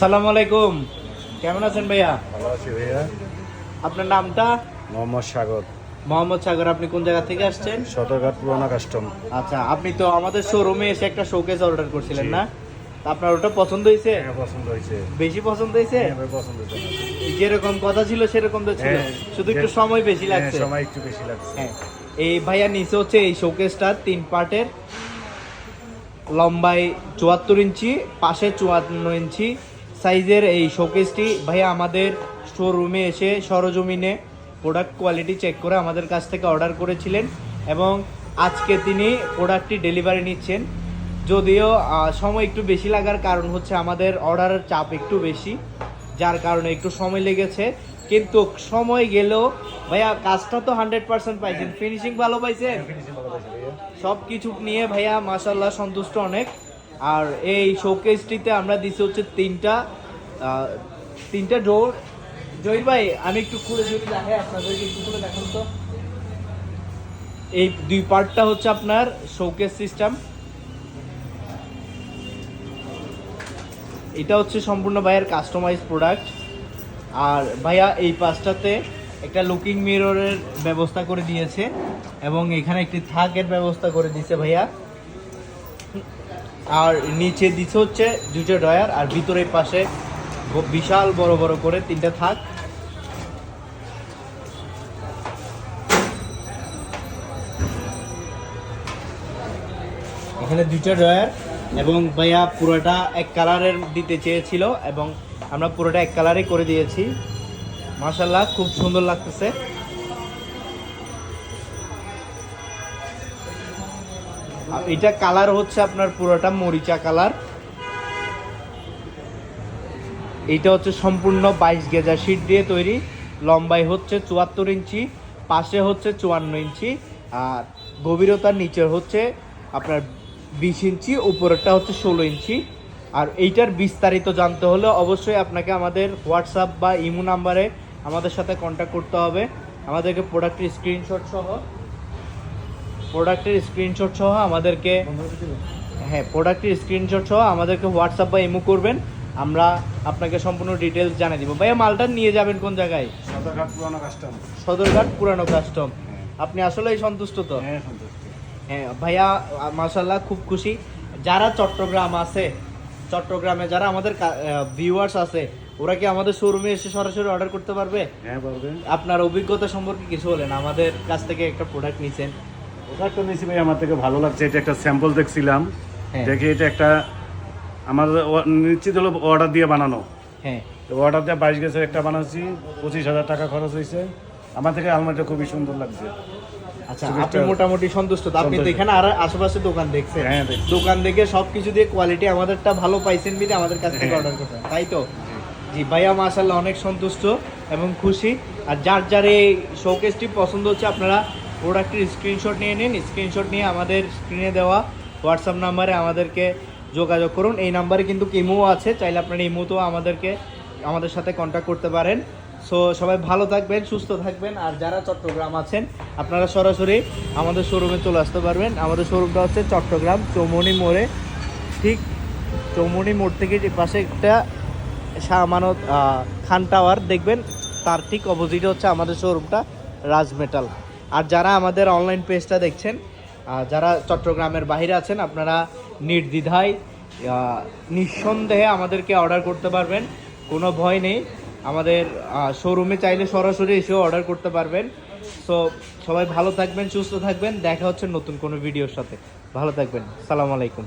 আসসালামু আলাইকুম। কেমন আছেন ভাইয়া? ভালো আছি ভাইয়া। আপনার নামটা? মোহাম্মদ সাগর। মোহাম্মদ সাগর আপনি কোন জায়গা থেকে আসছেন? সদরঘাট পুরোনো কাস্টম। আচ্ছা আপনি তো আমাদের শোরুমে এসে একটা শোকেস অর্ডার করছিলেন না? আপনার ওটা পছন্দ হয়েছে? হ্যাঁ পছন্দ হয়েছে। বেশি পছন্দ হয়েছে? হ্যাঁ, পছন্দ হয়েছে। যেরকম কথা ছিল সেরকম তো ছিল। হ্যাঁ, শুধু একটু সময় বেশি লাগছে। সময় একটু বেশি লাগছে। হ্যাঁ এই ভাইয়া নিচে হচ্ছে এই শোকেসটা তিন পার্টের লম্বায় চুয়াত্তর ইঞ্চি পাশে চুয়ান্ন ইঞ্চি সাইজের এই শোকেসটি ভাইয়া আমাদের শোরুমে এসে সরজমিনে প্রোডাক্ট কোয়ালিটি চেক করে আমাদের কাছ থেকে অর্ডার করেছিলেন এবং আজকে তিনি প্রোডাক্টটি ডেলিভারি নিচ্ছেন। যদিও সময় একটু বেশি লাগার কারণ হচ্ছে আমাদের অর্ডারের চাপ একটু বেশি যার কারণে একটু সময় লেগেছে। কিন্তু সময় গেলেও ভাইয়া কাজটা তো হান্ড্রেড পার্সেন্ট পাইছেন। ফিনিশিং ভালো পাইছেন? পাইছে সব কিছু নিয়ে ভাইয়া মাসাল্লাহ সন্তুষ্ট অনেক। আর এই শোকেসটিতে আমরা দিছি হচ্ছে তিনটা তিনটা ডোর জহির ভাই, আমি একটু খুলে যদি দেখে, আপনাদেরকে একটু খুলে দেখুন তো। এই দুই পার্টটা হচ্ছে আপনার শোকেস সিস্টেম এটা হচ্ছে সম্পূর্ণ ভাইয়ের কাস্টমাইজ প্রোডাক্ট আর ভাইয়া, এই পাঁচটাতে একটা লুকিং মিররের ব্যবস্থা করে দিয়েছে এবং এখানে একটি থাকের ব্যবস্থা করে দিয়েছে ভাইয়া। আর নিচে দিচ্ছে হচ্ছে দুটো ড্রয়ার, আর ভিতরের পাশে বিশাল বড় বড় করে তিনটা থাক। এখানে দুইটা ড্রয়ার, এবং ভাইয়া পুরোটা এক কালারের দিতে চেয়েছিল, এবং আমরা পুরোটা এক কালারে করে দিয়েছি। মাশাল্লাহ খুব সুন্দর লাগতেছে। এটা কালার হচ্ছে আপনার পুরোটা মরিচা কালার। এইটা হচ্ছে সম্পূর্ণ বাইশ গেজা শিট দিয়ে তৈরি। লম্বাই হচ্ছে চুয়াত্তর ইঞ্চি, পাশে হচ্ছে চুয়ান্ন ইঞ্চি, আর গভীরতার নিচে হচ্ছে আপনার বিশ ইঞ্চি, উপরেরটা হচ্ছে ষোলো ইঞ্চি। আর এইটার বিস্তারিত জানতে হলে অবশ্যই আপনাকে আমাদের হোয়াটসঅ্যাপ বা ইমো নাম্বারে আমাদের সাথে কন্ট্যাক্ট করতে হবে। আমাদেরকে প্রোডাক্টের স্ক্রিনশট সহ প্রোডাক্টের স্ক্রিনশট সহ আমাদেরকে হ্যাঁ প্রোডাক্টের স্ক্রিনশট সহ আমাদেরকে হোয়াটসঅ্যাপ বা ইমো করবেন। আমরা আপনাকে সম্পূর্ণ ডিটেলস জানিয়ে দিব। ভাইয়া মালটা নিয়ে যাবেন কোন জায়গায়? সদরঘাট পুরোনো কাস্টম। সদরঘাট পুরানো কাস্টম। আপনি আসলেই সন্তুষ্ট তো? হ্যাঁ সন্তুষ্ট। হ্যাঁ ভাইয়া মাশাল্লাহ খুব খুশি। যারা চট্টগ্রাম আছে চট্টগ্রামে যারা আমাদের ভিউয়ার্স আছে ওরা কি আমাদের শোরুমে এসে সরাসরি অর্ডার করতে পারবে? হ্যাঁ পারবেন আপনার অভিজ্ঞতা সম্পর্কে কিছু বলেন। আমাদের কাছ থেকে একটা প্রোডাক্ট নিছেন। নিয়েছি ভাই আমার থেকে ভালো লাগছে। এটা একটা স্যাম্পল দেখছিলাম হ্যাঁ। দেখে এটা একটা আমার নিশ্চিত হলো অর্ডার দিয়ে বানানো। হ্যাঁ। তো অর্ডার দিয়ে বাইশ গেছে একটা বানাচ্ছি পঁচিশ হাজার টাকা খরচ হয়েছে। আমার থেকে আলমারিটা খুবই সুন্দর লাগছে। আচ্ছা আপনি মোটামুটি সন্তুষ্ট আপনি। আর আশেপাশে দোকান দেখছেন। হ্যাঁ, দোকান দেখে সবকিছু দিয়ে কোয়ালিটি আমাদেরটা ভালো পাইছেন বিধে আমাদের কাছ থেকে হ্যাঁ। অর্ডার করতেন তাই তো? জি ভাইয়া অনেক সন্তুষ্ট এবং খুশি। আর যার যার এই শোকেসটি পছন্দ হচ্ছে আপনারা প্রোডাক্টের স্ক্রিনশট নিয়ে নিন স্ক্রিনশট নিয়ে আমাদের স্ক্রিনে দেওয়া হোয়াটসঅ্যাপ নাম্বারে আমাদেরকে যোগাযোগ করুন। এই নাম্বারে কিন্তু ইমো আছে, চাইলে আপনারা ইমোতেও আমাদেরকে, আমাদের সাথে কন্ট্যাক্ট করতে পারেন। সো সবাই ভালো থাকবেন, সুস্থ থাকবেন, আর যারা চট্টগ্রাম আছেন, আপনারা সরাসরি আমাদের শোরুমে চলে আসতে পারবেন। আমাদের শোরুমটা হচ্ছে চট্টগ্রাম চৌমনি মোড়ে। ঠিক চৌমনি মোড় থেকে যে পাশে একটা শাহ আমানত খান টাওয়ার দেখবেন, তার ঠিক অপোজিটে হচ্ছে আমাদের শোরুমটা রাজ মেটাল আর যারা আমাদের অনলাইন পেজটা দেখছেন যারা চট্টগ্রামের বাইরে আছেন, আপনারা নির্দ্বিধায় নিঃসন্দেহে আমাদেরকে অর্ডার করতে পারবেন। কোনো ভয় নেই। আমাদের শোরুমে চাইলে সরাসরি এসেও অর্ডার করতে পারবেন। সো সবাই ভালো থাকবেন, সুস্থ থাকবেন। দেখা হচ্ছে নতুন কোনো ভিডিওর সাথে। ভালো থাকবেন। সালাম আলাইকুম।